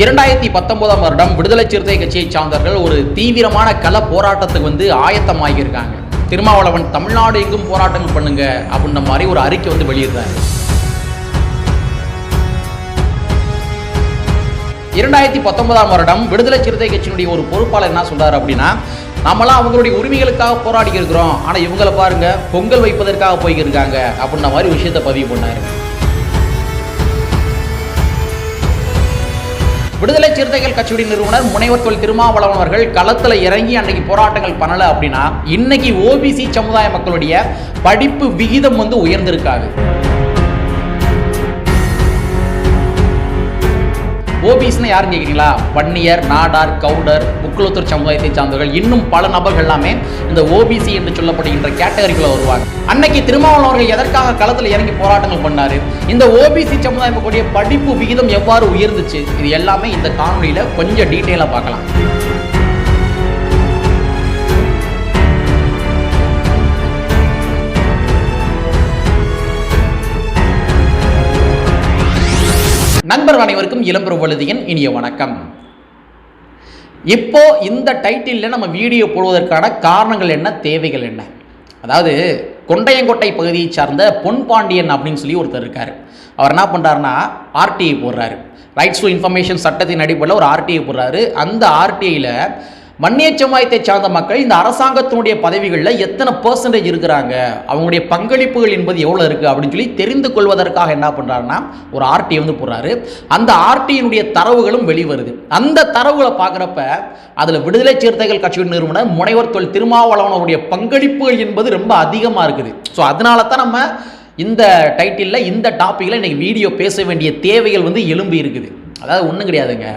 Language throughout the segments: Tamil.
இரண்டாயிரத்தி பத்தொன்பதாம் வருடம் விடுதலை சிறுத்தை கட்சியை சார்ந்தவர்கள் ஒரு தீவிரமான கள போராட்டத்துக்கு வந்து ஆயத்தமாகியிருக்காங்க. திருமாவளவன் தமிழ்நாடு எங்கும் போராட்டங்கள் பண்ணுங்க அப்படின்ற மாதிரி ஒரு அறிக்கை வந்து வெளியிடுறாரு. இரண்டாயிரத்தி பத்தொன்பதாம் வருடம் விடுதலை சிறுத்தை கட்சியினுடைய ஒரு பொறுப்பாளர் என்ன சொல்றாரு அப்படின்னா நம்மளாம் அவங்களுடைய உரிமைகளுக்காக போராடி இருக்கிறோம் ஆனால் இவங்களை பாருங்க பொங்கல் வைப்பதற்காக போய்க்கிருக்காங்க அப்படின்ற மாதிரி விஷயத்தை பதிவு பண்ணாரு. விடுதலை சிறுத்தைகள் கட்சியுடைய நிறுவனர் முனைவர் தொல் திருமாவளவன் அவர்கள் களத்தில் இறங்கி அன்னைக்கு போராட்டங்கள் பண்ணல அப்படின்னா இன்னைக்கு ஓபிசி சமுதாய மக்களுடைய படிப்பு விகிதம் வந்து உயர்ந்திருக்காது. ஓபிஸ்னு யாரும் கேட்குறீங்களா வன்னியர் நாடார் கவுடர் முக்குளத்தூர் சமுதாயத்தை சார்ந்தவர்கள். இன்னும் பல நபர்கள் எல்லாமே இந்த ஓபிசி என்று சொல்லப்படுகின்ற கேட்டகரிக்குள்ள வருவாங்க. அன்னைக்கு திருமாவளவன் அவர்கள் எதற்காக களத்தில் இறங்கி போராட்டங்கள் பண்ணாரு? இந்த ஓபிசி சமுதாயம் கூடிய படிப்பு விகிதம் எவ்வாறு உயர்ந்துச்சு? இது எல்லாமே இந்த காணொலியில் கொஞ்சம் டீட்டெயிலாக பார்க்கலாம். நண்பர் அனைவருக்கும் இளம்பெரு வழுதியின் இனிய வணக்கம். இப்போ இந்த டைட்டிலில் நம்ம வீடியோ போடுவதற்கான காரணங்கள் என்ன தேவைகள் என்ன? அதாவது கொண்டையங்கோட்டை பகுதியை சார்ந்த பொன் பாண்டியன் அப்படின்னு சொல்லி ஒருத்தர் இருக்கார். அவர் என்ன பண்ணுறாருன்னா ஆர்டிஐ போடுறாரு. ரைட்ஸ் டு இன்ஃபர்மேஷன் சட்டத்தின் அடிப்படையில் ஒரு ஆர்டிஐ போடுறாரு. அந்த ஆர்டிஐயில் வன்னிய சமுதாயத்தை சார்ந்த மக்கள் இந்த அரசாங்கத்தினுடைய பதவிகளில் எத்தனை பர்சன்டேஜ் இருக்கிறாங்க? அவங்களுடைய பங்களிப்புகள் என்பது எவ்வளோ இருக்குது அப்படின்னு சொல்லி தெரிந்து கொள்வதற்காக என்ன பண்ணுறாருன்னா ஒரு ஆர்டி வந்து போடுறாரு. அந்த ஆர்டியினுடைய தரவுகளும் வெளிவருது. அந்த தரவுகளை பார்க்குறப்ப அதில் விடுதலை சிறுத்தைகள் கட்சியின் நிறுவனர் முனைவர் தொல் திருமாவளவனுடைய பங்களிப்புகள் என்பது ரொம்ப அதிகமாக இருக்குது. ஸோ அதனால தான் நம்ம இந்த டைட்டிலில் இந்த டாப்பிக்கில் இன்றைக்கி வீடியோ பேச வேண்டிய தேவைகள் வந்து எழும்பி இருக்குது. அதாவது ஒன்றும் கிடையாதுங்க.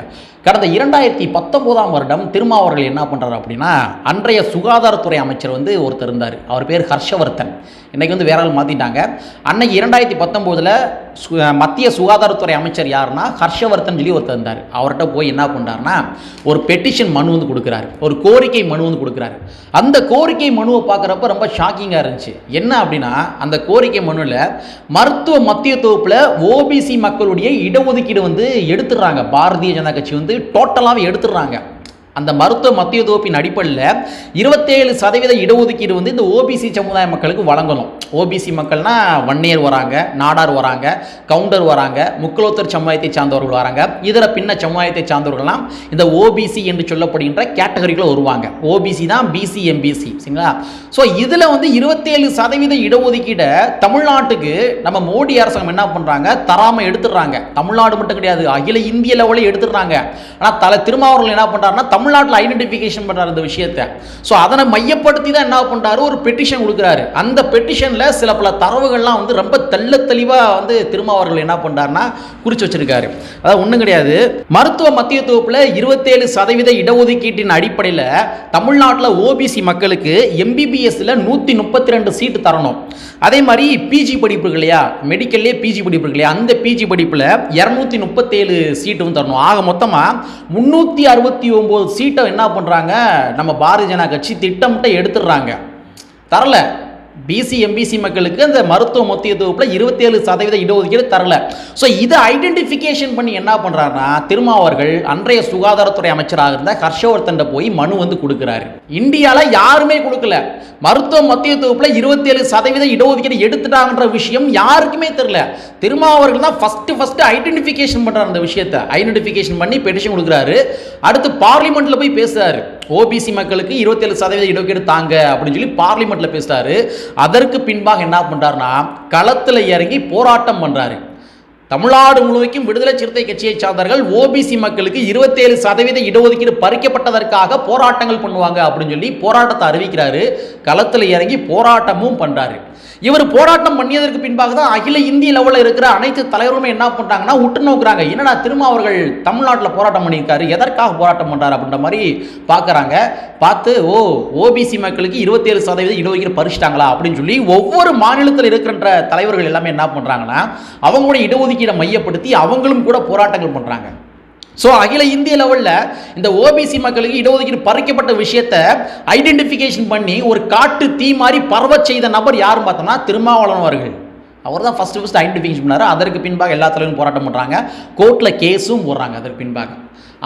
கடந்த இரண்டாயிரத்தி பத்தொம்போதாம் வருடம் திருமாவர்கள் என்ன பண்ணுறாரு அப்படின்னா அன்றைய சுகாதாரத்துறை அமைச்சர் வந்து ஒருத்தர் இருந்தார். அவர் பேர் ஹர்ஷவர்தன். இன்றைக்கி வந்து வேற ஆள் மாற்றிட்டாங்க அன்னைக்கு இரண்டாயிரத்தி பத்தொம்போதில் சு மத்திய சுகாதாரத்துறை அமைச்சர் யாருன்னா ஹர்ஷவர்தன் சொல்லி ஒருத்தர் இருந்தார். அவர்கிட்ட போய் என்ன பண்ணுறாருன்னா ஒரு பெட்டிஷன் மனு வந்து கொடுக்குறாரு. ஒரு கோரிக்கை மனு வந்து கொடுக்குறாரு. அந்த கோரிக்கை மனுவை பார்க்குறப்ப ரொம்ப ஷாக்கிங்காக இருந்துச்சு. என்ன அப்படின்னா அந்த கோரிக்கை மனுவில் மருத்துவ மத்திய தொகுப்பில் ஓபிசி மக்களுடைய இடஒதுக்கீடு வந்து எடுத்துடுறாங்க. பாரதிய ஜனதா கட்சி வந்து டோட்டலாகவே எடுத்துடுறாங்க. அந்த மருத்துவ மத்திய தொகுப்பின் அடிப்படையில் இருபத்தேழு சதவீத இடஒதுக்கீடு வந்து இந்த ஓபிசி சமுதாய மக்களுக்கு வழங்கணும். ஓபிசி மக்கள்னா வன்னியர் வராங்க நாடார் வராங்க கவுண்டர் வராங்க முக்குலோத்தர் சமுதாயத்தை சார்ந்தவர்கள் வராங்க. இதர பின்ன சமுதாயத்தை சார்ந்தவர்கள்லாம் இந்த ஓபிசி என்று சொல்லப்படுகின்ற கேட்டகரிக்குள்ள வருவாங்க. ஓபிசி தான் பிசி எம்பிசி சரிங்களா? ஸோ இதில் வந்து இருபத்தேழு சதவீத இடஒதுக்கீடை தமிழ்நாட்டுக்கு நம்ம மோடி அரசாங்கம் என்ன பண்ணுறாங்க தராமல் எடுத்துடுறாங்க. தமிழ்நாடு மட்டும் கிடையாது அகில இந்திய லெவலில் எடுத்துடுறாங்க. ஆனால் தலை திருமாவர்கள் என்ன பண்ணுறாருன்னா தமிழ்நாட்டில் ஐடென்டிஃபிகேஷன் பண்ணுறாரு இந்த விஷயத்தை. ஸோ அதனை மையப்படுத்தி தான் என்ன பண்ணுறாரு ஒரு பெட்டிஷன் கொடுக்குறாரு. அந்த பெட்டிஷனில் சில பல தரவுகள்லாம் வந்து ரொம்ப தெள்ள தெளிவாக வந்து திருமாவர்கள் என்ன பண்ணுறாருன்னா குறித்து வச்சிருக்காரு. அதாவது ஒன்றும் கிடையாது. மருத்துவ மத்திய தொகுப்பில் இருபத்தேழு சதவீத இடஒதுக்கீட்டின் அடிப்படையில் தமிழ்நாட்டில் ஓபிசி மக்களுக்கு எம்பிபிஎஸ்ல நூற்றி முப்பத்தி ரெண்டு சீட்டு தரணும். அதே மாதிரி பிஜி படிப்பு இல்லையா? மெடிக்கல்லே பிஜி படிப்பு இல்லையா? அந்த பிஜி படிப்பில் இரநூத்தி முப்பத்தேழு சீட்டும் தரணும். ஆக மொத்தமாக முந்நூற்றி அறுபத்தி ஒம்பது சீட்டை என்ன பண்ணுறாங்க நம்ம பாரதிய ஜனதா கட்சி திட்டமிட்ட எடுத்துடுறாங்க. தரல. பிசி எம்பிசி மக்களுக்கு அந்த மருத்துவ மத்திய தொகுப்பில் இருபத்தேழு சதவீத இடஒதுக்கீடு தரல. ஸோ இதை ஐடென்டிஃபிகேஷன் பண்ணி என்ன பண்ணுறாருன்னா திருமாவர்கள் அன்றைய சுகாதாரத்துறை அமைச்சராக இருந்த ஹர்ஷவர்தன் போய் மனு வந்து கொடுக்குறாரு. இந்தியாவில் யாருமே கொடுக்கல. மருத்துவ மத்திய தொகுப்பில் இருபத்தேழு சதவீத இடஒதுக்கீடு எடுத்துட்டாங்கன்ற விஷயம் யாருக்குமே தெரில திருமாவர்கள் தான் ஃபஸ்ட்டு ஃபஸ்ட்டு ஐடென்டிஃபிகேஷன் பண்ணுறாரு அந்த விஷயத்தை. ஐடென்டிஃபிகேஷன் பண்ணி பெட்டிஷன் கொடுக்குறாரு. அடுத்து பார்லிமெண்ட்டில் போய் பேசுகிறாரு ஓபிசி மக்களுக்கு இருபத்தேழு சதவீத இடஒதுக்கீடு தாங்க அப்படின்னு சொல்லி பார்லிமெண்ட்டில் பேசுகிறாரு அதற்கு பின்பாக என்ன பண்ணுறாருன்னா களத்தில் இறங்கி போராட்டம் பண்ணுறாரு தமிழ்நாடு முழுமைக்கும் விடுதலை சிறுத்தை கட்சியை சார்ந்தவர்கள் ஓபிசி மக்களுக்கு இருபத்தேழு சதவீத இடஒதுக்கீடு பறிக்கப்பட்டதற்காக போராட்டங்கள் பண்ணுவாங்க அப்படின்னு சொல்லி போராட்டத்தை அறிவிக்கிறாரு. களத்தில் இறங்கி போராட்டமும் பண்ணுறாரு இவர் போராட்டம் பண்ணியதற்கு பின்பாக தான் அகில இந்திய லெவலில் இருக்கிற அனைத்து தலைவருமே என்ன பண்ணுறாங்கன்னா உற்று நோக்குறாங்க என்னடா திரும்ப அவர்கள் தமிழ்நாட்டில் போராட்டம் பண்ணியிருக்காரு எதற்காக போராட்டம் பண்ணுறாரு அப்படின்ற மாதிரி பார்க்குறாங்க. பார்த்து ஓ ஓபிசி மக்களுக்கு இருபத்தேழு சதவீதம் இடஒதுக்கீடு பறிச்சிட்டாங்களா அப்படின்னு சொல்லி ஒவ்வொரு மாநிலத்தில் இருக்கின்ற தலைவர்கள் எல்லாமே என்ன பண்ணுறாங்கன்னா அவங்களுடைய இடஒதுக்கீடை மையப்படுத்தி அவங்களும் கூட போராட்டங்கள் பண்ணுறாங்க ஸோ அகில இந்திய லெவலில் இந்த ஓபிசி மக்களுக்கு இடஒதுக்கீடு பறிக்கப்பட்ட விஷயத்தை ஐடென்டிஃபிகேஷன் பண்ணி ஒரு காட்டு தீ மாதிரி பரவ செய்த நபர் யாருன்னு பார்த்தோம்னா திருமாவளவன் அவர்கள். அவர் தான் ஃபஸ்ட்டு ஃபஸ்ட்டு ஐடென்டிஃபிகேஷன் பண்ணார். அதற்கு பின்பாக எல்லா தலைவரும் போராட்டம் பண்ணுறாங்க கோர்ட்டில் கேஸும் போடுறாங்க அதற்கு பின்பாக.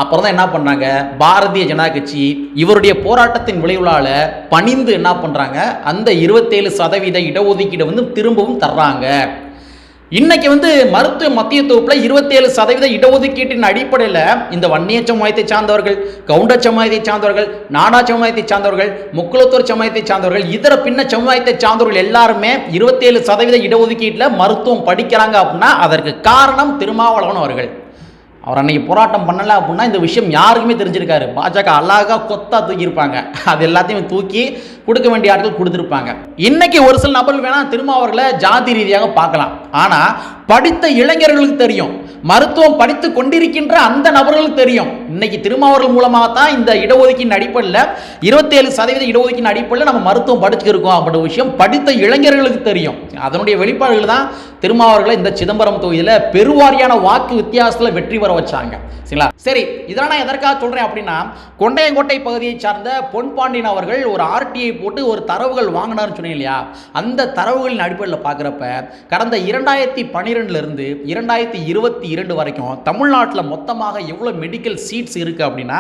அப்புறம் தான் என்ன பண்ணாங்க பாரதிய ஜனதா கட்சி இவருடைய போராட்டத்தின் விளைவுகளால் பணிந்து என்ன பண்ணுறாங்க அந்த இருபத்தேழு சதவீத இடஒதுக்கீடை வந்து திரும்பவும் தர்றாங்க. இன்னைக்கு வந்து மருத்துவ மத்திய தொகுப்பில் இருபத்தேழு சதவீத இடஒதுக்கீட்டின் அடிப்படையில் இந்த வன்னிய சமுதாயத்தை சார்ந்தவர்கள் கவுண்டர் சமுதாயத்தை சார்ந்தவர்கள் நாடா சமுதாயத்தை சார்ந்தவர்கள் முக்குளத்தூர் சமுதாயத்தை சார்ந்தவர்கள் இதர பின்ன சமுதாயத்தை சார்ந்தவர்கள் எல்லாருமே இருபத்தேழு சதவீத இடஒதுக்கீட்டில் மருத்துவம் படிக்கிறாங்க அப்படின்னா அதற்கு காரணம் திருமாவளவன் அவர்கள். அவர் அன்றைக்கி போராட்டம் பண்ணலை அப்படின்னா இந்த விஷயம் யாருக்குமே தெரிஞ்சிருக்காரு பாஜக அழகாக கொத்தாக தூக்கியிருப்பாங்க. அது எல்லாத்தையும் தூக்கி கொடுக்க வேண்டிய ஆட்கள் கொடுத்துருப்பாங்க. இன்றைக்கி ஒரு சில நபர்கள் வேணால் திரும்ப அவர்களை ஜாதி ரீதியாக பார்க்கலாம். ஆனால் படித்த இளைஞர்களுக்கு தெரியும். மருத்துவம் படித்து கொண்டிருக்கின்ற அந்த நபர்களுக்கு தெரியும். இன்னைக்கு திருமாவர்கள் மூலமாக தான் இந்த இடஒதுக்கீடு அடிப்படையில் இருபத்தேழு சதவீத இடஒதுக்கீடு அடிப்படையில் நம்ம மருத்துவம் படிச்சுருக்கோம் அப்படின்ற விஷயம் படித்த இளைஞர்களுக்கு தெரியும். அதனுடைய வெளிப்பாடுகள் தான் திருமாவர்களை இந்த சிதம்பரம் தொகுதியில் பெருவாரியான வாக்கு வித்தியாசத்தில் வெற்றி பெற வச்சாங்க. சரிங்களா? சரி இதெல்லாம் நான் எதற்காக சொல்கிறேன் அப்படின்னா கொண்டையங்கோட்டை பகுதியை சார்ந்த பொன்பாண்டியன் அவர்கள் ஒரு ஆர்டிஐ போட்டு ஒரு தரவுகள் வாங்கினார்னு சொன்னீங்க இல்லையா? அந்த தரவுகளின் அடிப்படையில் பார்க்குறப்ப கடந்த இரண்டாயிரத்தி பன்னிரெண்டுலேருந்து இரண்டாயிரத்தி இருபத்தி இரண்டு வரைக்கும் தமிழ்நாட்டில் மொத்தமாக எவ்வளோ மெடிக்கல் சீட்ஸ் இருக்குது அப்படின்னா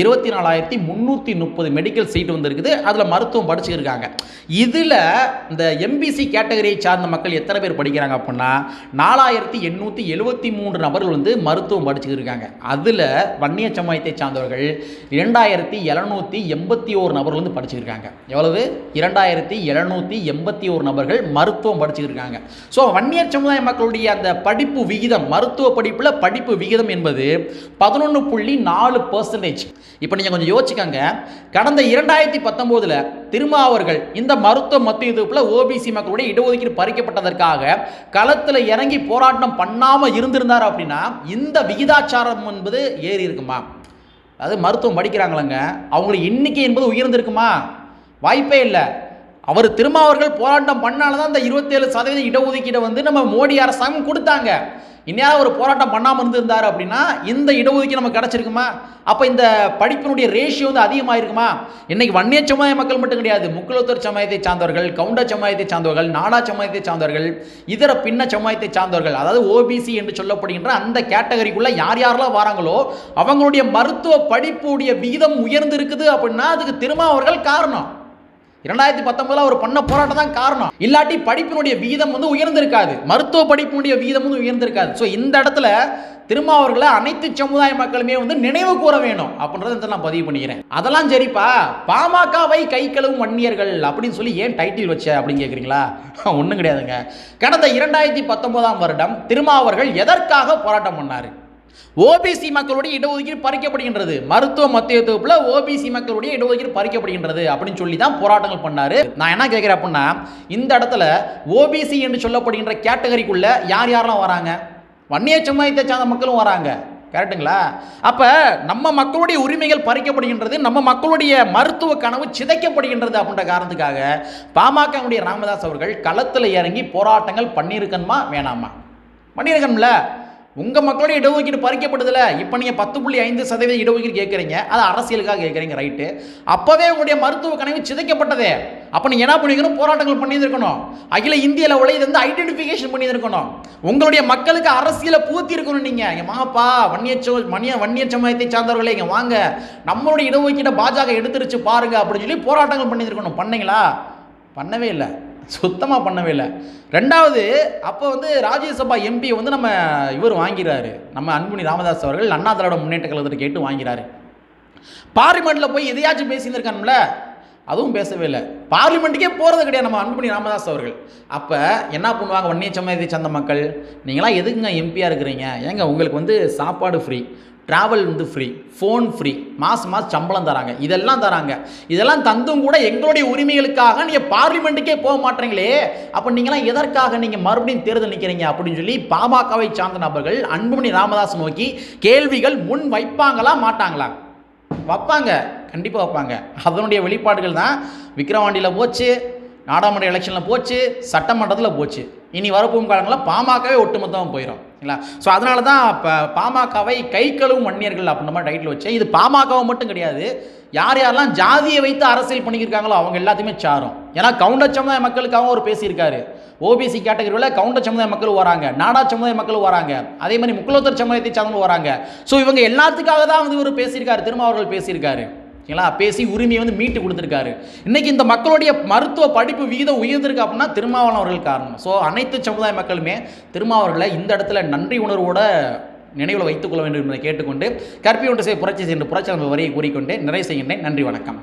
இருபத்தி நாலாயிரத்தி முந்நூற்றி முப்பது மெடிக்கல் சீட் வந்துருக்குது. அதில் மருத்துவம் படிச்சுருக்காங்க இதில் இந்த எம்பிசி கேட்டகரியை சார்ந்த மக்கள் எத்தனை பேர் படிக்கிறாங்க அப்படின்னா நாலாயிரத்தி எண்ணூற்றி எழுபத்தி மூன்று நபர்கள் வந்து மருத்துவம் படிச்சுருக்காங்க அதில் வன்னிய சமுதாயத்தை சார்ந்தவர்கள் இரண்டாயிரத்தி எழுநூற்றி எண்பத்தி ஓரு நபர்கள் வந்து படிச்சுருக்காங்க எவ்வளவு? இரண்டாயிரத்தி எழுநூற்றி எண்பத்தி ஓரு நபர்கள் மருத்துவம் படிச்சுருக்காங்க ஸோ வன்னியர் சமுதாய மக்களுடைய அந்த படிப்பு விகிதம் மருத்துவ படிப்பில் படிப்பு விகிதம் என்பது பதினொன்று புள்ளி நாலு பர்சன்டேஜ் இப்போ நீங்கள் கொஞ்சம் யோசிச்சுக்கோங்க. கடந்த இரண்டாயிரத்தி பத்தொம்போதில் திருமாவர்கள் இந்த மருத்துவ மத்திய தொகுப்பில் ஓபிசி மக்களுடைய இடஒதுக்கீடு பறிக்கப்பட்டதற்காக களத்தில் இறங்கி போராட்டம் பண்ணாமல் இருந்திருந்தார் அப்படின்னா இந்த விகிதாச்சாரம் என்பது ஏறி இருக்குமா? அதாவது மருத்துவம் படிக்கிறாங்களங்க. அவங்களுக்கு எண்ணிக்கை என்பது உயர்ந்திருக்குமா? வாய்ப்பே இல்லை. அவர் திருமாவர்கள் போராட்டம் பண்ணால தான் இந்த இருபத்தேழு சதவீதம் இடஒதுக்கீடை வந்து நம்ம மோடி அரசாங்கம் கொடுத்தாங்க. இந்நேரம் ஒரு போராட்டம் பண்ணாமல் இருந்திருந்தார் அப்படின்னா இந்த இடஒதுக்கீடு நமக்கு கிடச்சிருக்குமா? அப்போ இந்த படிப்பினுடைய ரேஷியோ வந்து அதிகமாக இருக்குமா இன்னைக்கு வன்னிய சமுதாய மக்கள் மட்டும் கிடையாது. முக்குலத்தூர் சமுதாயத்தை சார்ந்தவர்கள் கவுண்டர் சமுதாயத்தை சார்ந்தவர்கள் நாடா சமுதாயத்தை சார்ந்தவர்கள் இதர பின்ன சமுதாயத்தை சார்ந்தவர்கள் அதாவது ஓபிசி என்று சொல்லப்படுகின்ற அந்த கேட்டகரிக்குள்ளே யார் யாரெல்லாம் வராங்களோ அவங்களுடைய மருத்துவ படிப்புடைய விகிதம் உயர்ந்து இருக்குது அப்படின்னா அதுக்கு திருமாவர்கள் காரணம். இரண்டாயிரத்தி பத்தொன்பதுல அவர் பண்ண போராட்டம் தான் காரணம். இல்லாட்டி படிப்பினுடைய வீதம் வந்து உயர்ந்திருக்காது. மருத்துவ படிப்பினுடைய வீதம் வந்து உயர்ந்திருக்காது. ஸோ இந்த இடத்துல திருமாவர்களை அனைத்து சமுதாய மக்களுமே வந்து நினைவு கூற வேணும் அப்படின்றத நான் பதிவு பண்ணிக்கிறேன். அதெல்லாம் சரிப்பா. பாமகவை கை கழுவும் வன்னியர்கள் அப்படின்னு சொல்லி ஏன் டைட்டில் வச்ச அப்படின்னு கேட்குறீங்களா ஒன்றும் கிடையாதுங்க. கடந்த இரண்டாயிரத்தி பத்தொன்பதாம் வருடம் திருமாவர்கள் எதற்காக போராட்டம் பண்ணார்? ஓபிசி மக்களுடைய இடஒதுக்கீடு பறிக்கப்படுகின்றது. மருத்துவ மத்திய தொகுப்புல ஓபிசி மக்களுடைய இடஒதுக்கீடு பறிக்கப்படுகின்றது அப்படின்னு சொல்லி தான் போராட்டங்கள் பண்ணாரு. நான் என்ன கேட்குறேன் அப்படின்னா இந்த இடத்துல ஓபிசி என்று சொல்லப்படுகின்ற கேட்டகரிக்குள்ள யார் யாரெல்லாம் வராங்க? வன்னிய சமுதாயத்தை சார்ந்த மக்களும் வராங்க. கரெக்டுங்களா அப்போ நம்ம மக்களுடைய உரிமைகள் பறிக்கப்படுகின்றது நம்ம மக்களுடைய மருத்துவ கனவு சிதைக்கப்படுகின்றது அப்படின்ற காரணத்துக்காக பாமகவுடைய ராமதாஸ் அவர்கள் களத்தில் இறங்கி போராட்டங்கள் பண்ணியிருக்கணுமா? வேணாமா? பண்ணியிருக்கணும்ல. உங்கள் மக்களுடைய இடஒதுக்கீடு பறிக்கப்படுதில்லை இப்போ நீங்கள் பத்து புள்ளி ஐந்து சதவீத இடஒதுக்கீடு கேட்குறீங்க அது அரசியலுக்காக கேட்குறீங்க ரைட்டு அப்போவே உங்களுடைய மருத்துவ கனவு சிதைக்கப்பட்டதே. அப்போ நீங்கள் என்ன பண்ணிக்கணும் போராட்டங்கள் பண்ணியிருக்கணும் அகில இந்திய லெவலில் இது வந்து ஐடென்டிஃபிகேஷன் பண்ணியிருக்கணும் உங்களுடைய மக்களுக்கு அரசியலை பூத்தி இருக்கணும் நீங்கள் எங்கள் மாப்பா வன்னிய சோ வன்னிய வன்னிய சமயத்தை சார்ந்தவர்களே இங்கே வாங்க. நம்மளுடைய இடஒதுக்கீட்டை பாஜக எடுத்துருச்சு பாருங்க அப்படின்னு சொல்லி போராட்டங்கள் பண்ணியிருக்கணும் பண்ணீங்களா? பண்ணவே இல்லை. சுத்தமாக பண்ணவே இல்லை. ரெண்டாவது அப்போ வந்து ராஜ்யசபா எம்பி வந்து நம்ம இவர் வாங்கிறாரு. நம்ம அன்புமணி ராமதாஸ் அவர்கள் அண்ணா திராவிட முன்னேற்ற கழகத்தில் கேட்டு வாங்கிறாரு. பார்லிமெண்ட்டில் போய் எதையாச்சும் பேசியிருந்துருக்கான்ல? அதுவும் பேசவே இல்லை. பார்லிமெண்ட்டுக்கே போகிறது கிடையாது நம்ம அன்புமணி ராமதாஸ் அவர்கள். அப்போ என்ன பண்ணுவாங்க? வன்னிய சமயத்தை சேர்ந்த மக்கள். நீங்களாம் எதுக்குங்க எம்பியாக இருக்கிறீங்க? ஏங்க உங்களுக்கு வந்து சாப்பாடு ஃப்ரீ ட்ராவல் வந்து ஃப்ரீ ஃபோன் ஃப்ரீ மாதம் மாதம் சம்பளம் தராங்க. இதெல்லாம் தராங்க. இதெல்லாம் தந்தும் கூட எங்களுடைய உரிமைகளுக்காக நீங்கள் பார்லிமெண்ட்டுக்கே போக மாட்டீங்களே. அப்போ நீங்களாம் எதற்காக நீங்கள் மறுபடியும் தேர்தல் நிற்கிறீங்க அப்படின்னு சொல்லி பாமகவை சார்ந்த நபர்கள் அன்புமணி ராமதாஸ் நோக்கி கேள்விகள் முன் வைப்பாங்களா மாட்டாங்களா? வைப்பாங்க. கண்டிப்பாக வைப்பாங்க. அதனுடைய வெளிப்பாடுகள் தான் விக்ரவாண்டியில் போச்சு நாடாளுமன்ற எலெக்ஷனில் போச்சு சட்டமன்றத்தில் போச்சு. இனி வரப்போகும் காலங்களில் பாமகவே ஒட்டுமொத்தமாக போயிடும் ஓகேங்களா? ஸோ அதனால தான் இப்போ பாமகவை கை கழுவும் வன்னியர்கள் அப்படின்ற மாதிரி டைட்டில் வச்சேன். இது பாமகவை மட்டும் கிடையாது. யார் யாரெல்லாம் ஜாதியை வைத்து அரசியல் பண்ணியிருக்காங்களோ அவங்க எல்லாத்தையுமே சாரும். ஏன்னா கவுண்டர் சமுதாய மக்களுக்காகவும் அவர் பேசியிருக்காரு. ஓபிசி கேட்டகரியில் கவுண்டர் சமுதாய மக்கள் வராங்க. நாடா சமுதாய மக்கள் வராங்க. அதே மாதிரி முக்குலோத்தர் சமுதாயத்தை சார்ந்தவங்க வராங்க. ஸோ இவங்க எல்லாத்துக்காக தான் வந்து இவர் பேசியிருக்காரு. திரும்ப அவர்கள் பேசியிருக்காரு. ஓகேங்களா? பேசி உரிமையை வந்து மீட்டு கொடுத்துருக்காரு. இன்றைக்கி இந்த மக்களுடைய மருத்துவ படிப்பு விகிதம் உயர்ந்திருக்கு அப்படின்னா திருமாவளவன் அவர்கள் காரணம். ஸோ அனைத்து சமுதாய மக்களுமே திருமாவர்களை இந்த இடத்துல நன்றி உணர்வோட நினைவில் வைத்துக் கொள்ள வேண்டும் என்பதை கேட்டுக்கொண்டு கற்பி ஒன்று செய்ய புரட்சி சென்று புரட்சி வரியை கூறிக்கொண்டு நிறைவு செய்கின்றேன். நன்றி வணக்கம்.